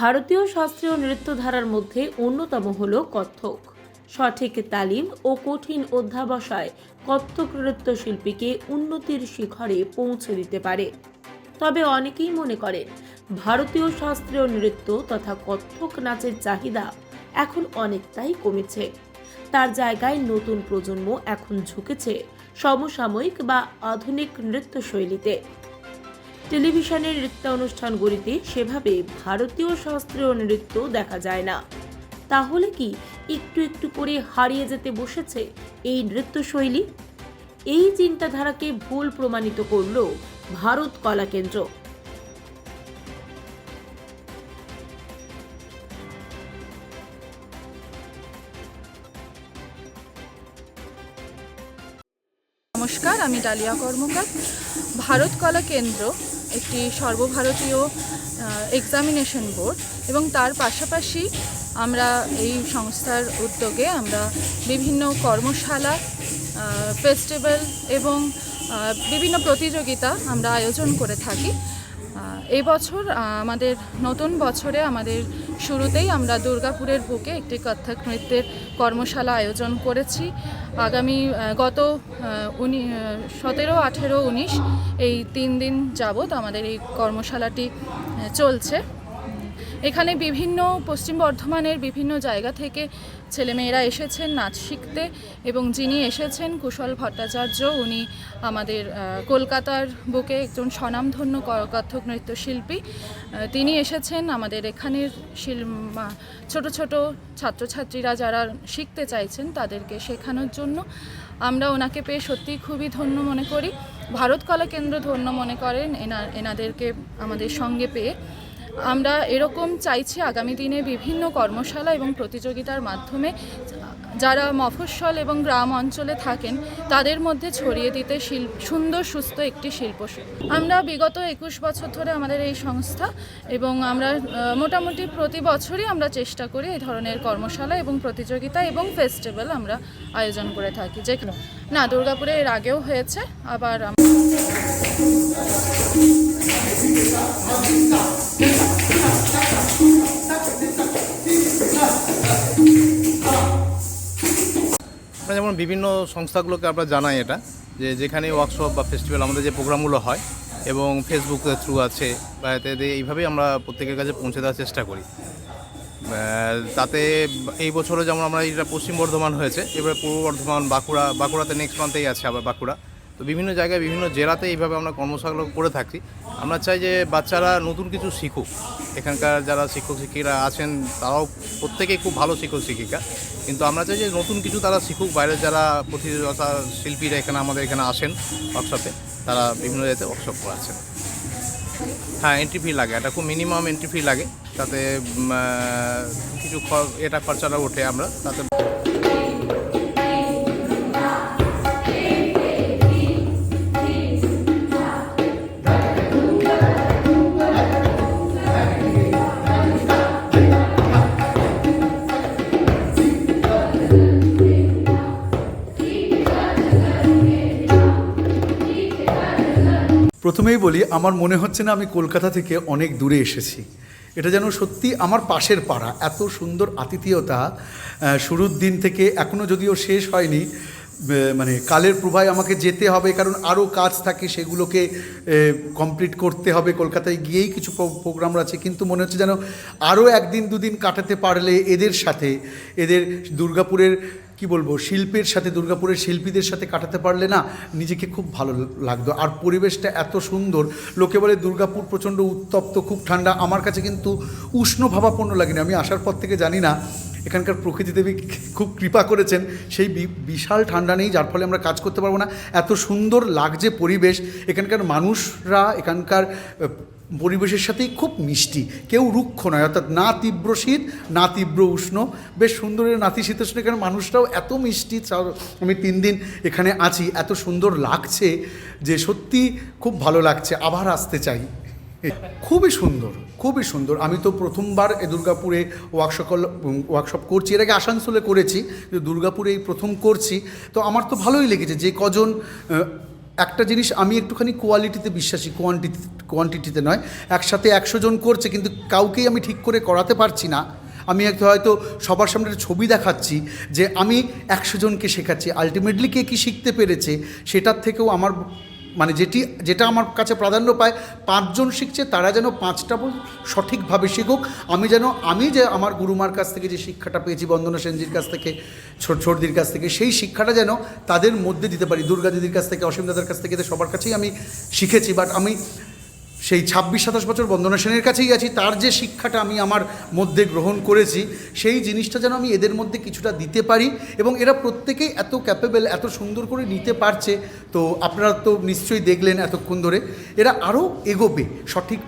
ভারতীয় শাস্ত্রীয় নৃত্যধারার মধ্যে অন্যতম হল কত্থক। সঠিক তালিম ও কঠিন অধ্যাবসায় কত্থক নৃত্যশিল্পীকে উন্নতির শিখরে পৌঁছে দিতে পারে। তবে অনেকেই মনে করেন, ভারতীয় শাস্ত্রীয় নৃত্য তথা কত্থক নাচের চাহিদা এখন অনেকটাই কমেছে। তার জায়গায় নতুন প্রজন্ম এখন ঝুঁকেছে সমসাময়িক বা আধুনিক নৃত্যশৈলীতে। টেলিভিশনের নৃত্য অনুষ্ঠানগুলিতে সেভাবে ভারতীয় শাস্ত্রীয় নৃত্য দেখা যায় না। তাহলে কি একটু একটু করে হারিয়ে যেতে বসেছে এই নৃত্যশৈলী? এই চিন্তাধারাকে ভুল প্রমাণিত করল ভারত কলা কেন্দ্র নমস্কার, আমি ডালিয়া কর্মকার। ভারত কলা কেন্দ্র, একটি সর্বভারতীয় এক্সামিনেশন বোর্ড এবং তার পাশাপাশি আমরা এই সংস্থার উদ্যোগে আমরা বিভিন্ন কর্মশালা ফেস্টিভ্যাল এবং বিভিন্ন প্রতিযোগিতা আমরা আয়োজন করে থাকি। এই বছর আমাদের নতুন বছরে আমাদের শুরুতেই আমরা দুর্গাপুরের বুকে একটি কত্থক নৃত্যের কর্মশালা আয়োজন করেছি। আগামী গত উনি সতেরো, আঠেরো, উনিশ, এই তিন দিন যাবৎ আমাদের এই কর্মশালাটি চলছে। এখানে বিভিন্ন পশ্চিম বর্ধমানের বিভিন্ন জায়গা থেকে ছেলেমেয়েরা এসেছেন নাচ শিখতে এবং যিনি এসেছেন কুশল ভট্টাচার্য, উনি আমাদের কলকাতার বুকে একজন স্বনামধন্য ক- কত্থক নৃত্যশিল্পী তিনি এসেছেন আমাদের এখানের শিল ছোট ছোট ছাত্রছাত্রীরা যারা শিখতে চাইছেন তাদেরকে শেখানোর জন্য। আমরা ওনাকে পেয়ে সত্যি খুবই ধন্য মনে করি। ভারত কলা কেন্দ্র ধন্য মনে করেন, এনা, এনাদেরকে আমাদের সঙ্গে পেয়ে। আমরা এরকম চাইছি আগামী দিনে বিভিন্ন কর্মশালা এবং প্রতিযোগিতার মাধ্যমে যারা মফস্বল এবং গ্রাম অঞ্চলে থাকেন, তাদের মধ্যে ছড়িয়ে দিতে শিল্প সুন্দর, সুস্থ একটি শিল্প আমরা বিগত একুশ বছর ধরে আমাদের এই সংস্থা এবং আমরা মোটামুটি প্রতি বছরই আমরা চেষ্টা করি এই ধরনের কর্মশালা এবং প্রতিযোগিতা এবং ফেস্টিভ্যাল আমরা আয়োজন করে থাকি, যে না, দুর্গাপুরে এর আগেও হয়েছে, আবার বিভিন্ন সংস্থাগুলোকে আমরা জানাই এটা, যে যেখানে ওয়ার্কশপ বা ফেস্টিভ্যাল আমাদের যে প্রোগ্রামগুলো হয় এবং ফেসবুক থ্রু আছে, বা এতে এইভাবেই আমরা প্রত্যেকের কাছে পৌঁছে দেওয়ার চেষ্টা করি। তাতে এই বছরও যেমন আমরা এটা পশ্চিম বর্ধমান হয়েছে, এবারে পূর্ব বর্ধমান, বাঁকুড়া, বাঁকুড়াতে নেক্সট মান্থেই আছে আবার বাঁকুড়া। তো বিভিন্ন জায়গায়, বিভিন্ন জেলাতে এইভাবে আমরা কর্মশালা করে থাকি। আমরা চাই যে বাচ্চারা নতুন কিছু শিখুক। এখানকার যারা শিক্ষক, শিক্ষিকা আছেন, তারাও প্রত্যেকেই খুব ভালো শিক্ষক, শিক্ষিকা। কিন্তু আমরা চাই যে নতুন কিছু তারা শিখুক। বাইরের যারা প্রতিযোগিতা শিল্পীরা এখানে, আমাদের এখানে আসেন ওয়ার্কশপে তারা বিভিন্ন জায়গাতে ওয়ার্কশপ করাচ্ছেন। হ্যাঁ এন্ট্রি ফি লাগে। এটা খুব মিনিমাম এন্ট্রি ফি লাগে। তাতে কিছু এটা খরচাটা ওঠে আমরা। তাতে প্রথমেই বলি, আমার মনে হচ্ছে না আমি কলকাতা থেকে অনেক দূরে এসেছি। এটা যেন সত্যি আমার পাশের পাড়া, এত সুন্দর আতিথেয়তা শুরুর দিন থেকে এখনও যদিও শেষ হয়নি মানে কালের প্রভায় আমাকে যেতে হবে, কারণ আরও কাজ থাকে, সেগুলোকে কমপ্লিট করতে হবে কলকাতায় গিয়েই কিছু প্রোগ্রাম আছে, কিন্তু মনে হচ্ছে যেন আরও একদিন দুদিন কাটাতে পারলে এদের সাথে, এদের দুর্গাপুরের কি বলব, শিল্পের সাথে দুর্গাপুরের শিল্পীদের সাথে কাটাতে পারলে না নিজেকে খুব ভালো লাগতো। আর পরিবেশটা এত সুন্দর, লোকে বলে দুর্গাপুর প্রচণ্ড উত্তপ্ত, খুব ঠান্ডা। আমার কাছে কিন্তু উষ্ণ ভাবাপন্ন লাগেনি আমি আসার পর থেকে জানি না, এখানকার প্রকৃতি দেবী খুব কৃপা করেছেন। সেই বিশাল ঠান্ডা নেই, যার ফলে আমরা কাজ করতে পারব না। এত সুন্দর লাগছে পরিবেশ। এখানকার মানুষরা, এখানকার পরিবেশের সাথেই খুব মিষ্টি। কেউ রুক্ষ নয়, অর্থাৎ না তীব্র শীত, না তীব্র উষ্ণ। বেশ সুন্দরের নাতিশীতোষ্ণ এখানে মানুষরাও এত মিষ্টি। আমি তিন দিন এখানে আছি, এত সুন্দর লাগছে যে সত্যি খুব ভালো লাগছে। আবার আসতে চাই। খুবই সুন্দর খুবই সুন্দর। আমি তো প্রথমবার এ দুর্গাপুরে ওয়ার্কশপ ওয়ার্কশপ করছি। এর আগে আসানসোলে করেছি দুর্গাপুরে এই প্রথম করছি। তো আমার তো ভালোই লেগেছে যে কজন একটা জিনিস আমি একটুখানি কোয়ালিটিতে বিশ্বাসী কোয়ান্টিটি কোয়ান্টিটিতে নয়। একসাথে একশো জন করছে, কিন্তু কাউকেই আমি ঠিক করে করাতে পারছি না। আমি একটা হয়তো সবার সামনে একটা ছবি দেখাচ্ছি যে আমি একশো জনকে শেখাচ্ছি। আলটিমেটলি কে কী শিখতে পেরেছে, সেটার থেকেও আমার মানে যেটি, যেটা আমার কাছে প্রাধান্য পায়, পাঁচজন শিখছে, তারা যেন পাঁচটা বই সঠিকভাবে শিখুক। আমি যেন, আমি যে আমার গুরুমার কাছ থেকে যে শিক্ষাটা পেয়েছি, বন্দনা সেনজির কাছ থেকে, ছোট ছোটদির কাছ থেকে, সেই শিক্ষাটা যেন তাদের মধ্যে দিতে পারি। দুর্গা দিদির কাছ থেকে, অসীম দাদার কাছ থেকে সবার কাছেই আমি শিখেছি। বাট আমি সেই ছাব্বিশ, সাতাশ বছর বন্দনা সেনের কাছেই আছি। তার যে শিক্ষাটা আমি আমার মধ্যে গ্রহণ করেছি, সেই জিনিসটা যেন আমি এদের মধ্যে কিছুটা দিতে পারি এবং এরা প্রত্যেকেই এত ক্যাপেবল এত সুন্দর করে নিতে পারছে। তো আপনারা তো নিশ্চয়ই দেখলেন এতক্ষণ ধরে, এরা আরও এগোবে। সঠিক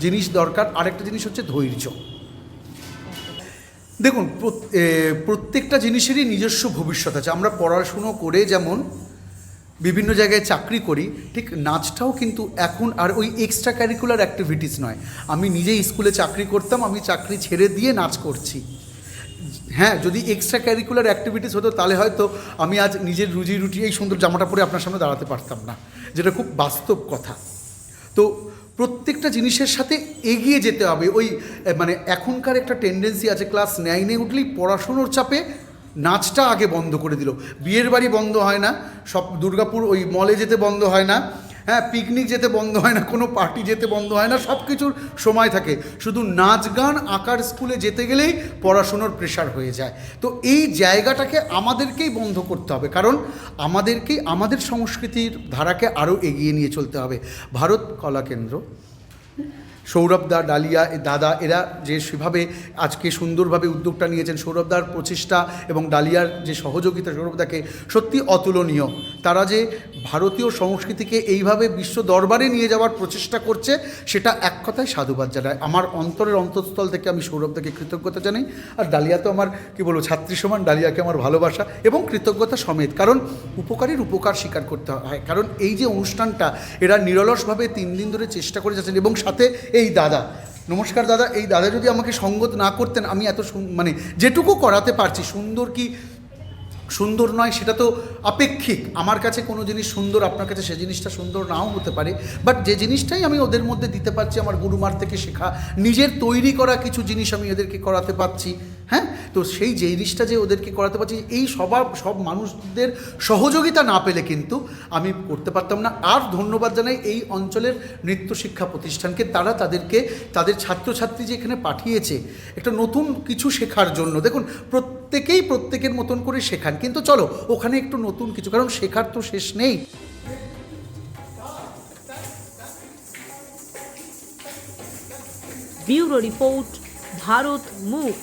জিনিস দরকার। আরেকটা জিনিস হচ্ছে ধৈর্য। দেখুন, প্রত- প্রত্যেকটা জিনিসেরই নিজস্ব ভবিষ্যৎ আছে। আমরা পড়াশুনো করে যেমন বিভিন্ন জায়গায় চাকরি করি, ঠিক নাচটাও কিন্তু এখন আর ওই এক্সট্রা ক্যারিকুলার অ্যাক্টিভিটিস নয়। আমি নিজেই স্কুলে চাকরি করতাম, আমি চাকরি ছেড়ে দিয়ে নাচ করছি। হ্যাঁ যদি এক্সট্রা ক্যারিকুলার অ্যাক্টিভিটিস হতো, তাহলে হয়তো আমি আজ নিজের রুজি রুটি, এই সুন্দর জামাটা পরে আপনার সামনে দাঁড়াতে পারতাম না, যেটা খুব বাস্তব কথা। তো প্রত্যেকটা জিনিসের সাথে এগিয়ে যেতে হবে। ওই মানে এখনকার একটা টেন্ডেন্সি আছে ক্লাস নাইনে উঠলেই পড়াশুনোর চাপে নাচটা আগে বন্ধ করে দিল। বিয়ের বাড়ি বন্ধ হয় না, সব দুর্গাপুর ওই মলে যেতে বন্ধ হয় না হ্যাঁ পিকনিক যেতে বন্ধ হয় না, কোনো পার্টি যেতে বন্ধ হয় না, সব কিছুর সময় থাকে। শুধু নাচ গান, আঁকার স্কুলে যেতে গেলেই পড়াশুনোর প্রেশার হয়ে যায়। তো এই জায়গাটাকে আমাদেরকেই বন্ধ করতে হবে। কারণ আমাদেরকেই আমাদের সংস্কৃতির ধারাকে আরও এগিয়ে নিয়ে চলতে হবে। ভারত কলা কেন্দ্র। সৌরভ দা, ডালিয়া দাদা, এরা যে সেভাবে আজকে সুন্দরভাবে উদ্যোগটা নিয়েছেন সৌরভদার প্রচেষ্টা এবং ডালিয়ার যে সহযোগিতা সৌরভদাকে সত্যি অতুলনীয়। তারা যে ভারতীয় সংস্কৃতিকে এইভাবে বিশ্ব দরবারে নিয়ে যাওয়ার প্রচেষ্টা করছে, সেটা এক কথায় সাধুবাদ জানায়। আমার অন্তরের অন্তঃস্থল থেকে আমি সৌরভদাকে কৃতজ্ঞতা জানাই। আর ডালিয়া তো আমার, কি বলব, ছাত্রী সমান, ডালিয়াকে আমার ভালোবাসা এবং কৃতজ্ঞতা সমেত। কারণ উপকারের উপকার স্বীকার করতে হয়। কারণ এই যে অনুষ্ঠানটা, এরা নিরলসভাবে তিন দিন ধরে চেষ্টা করে যাচ্ছেন এবং সাথে এই দাদা। নমস্কার দাদা, এই দাদা যদি আমাকে সঙ্গত না করতেন, আমি এত মানে যেটুকু করাতে পারছি, সুন্দর কি সুন্দর নয় সেটা তো আপেক্ষিক। আমার কাছে কোনো জিনিস সুন্দর, আপনার কাছে সে জিনিসটা সুন্দর নাও হতে পারে বাট যে জিনিসটাই আমি ওদের মধ্যে দিতে পারছি, আমার গুরুমার থেকে শেখা, নিজের তৈরি করা কিছু জিনিস আমি ওদেরকে করাতে পারছি হ্যাঁ? তো সেই জিনিসটা যে ওদেরকে করাতে পারছি, এই সবার সব মানুষদের সহযোগিতা না পেলে কিন্তু আমি করতে পারতাম না। আর ধন্যবাদ জানাই এই অঞ্চলের নৃত্য শিক্ষা প্রতিষ্ঠানকে। তারা তাদেরকে, তাদের ছাত্রছাত্রী যে এখানে পাঠিয়েছে, একটা নতুন কিছু শেখার জন্য। দেখুন, প্রত্যেকেই প্রত্যেকের মতন করে শেখান। কিন্তু চলো, ওখানে একটু নতুন কিছু, কারণ শেখার তো শেষ নেই। ব্যুরো রিপোর্ট, ভারত মুখ।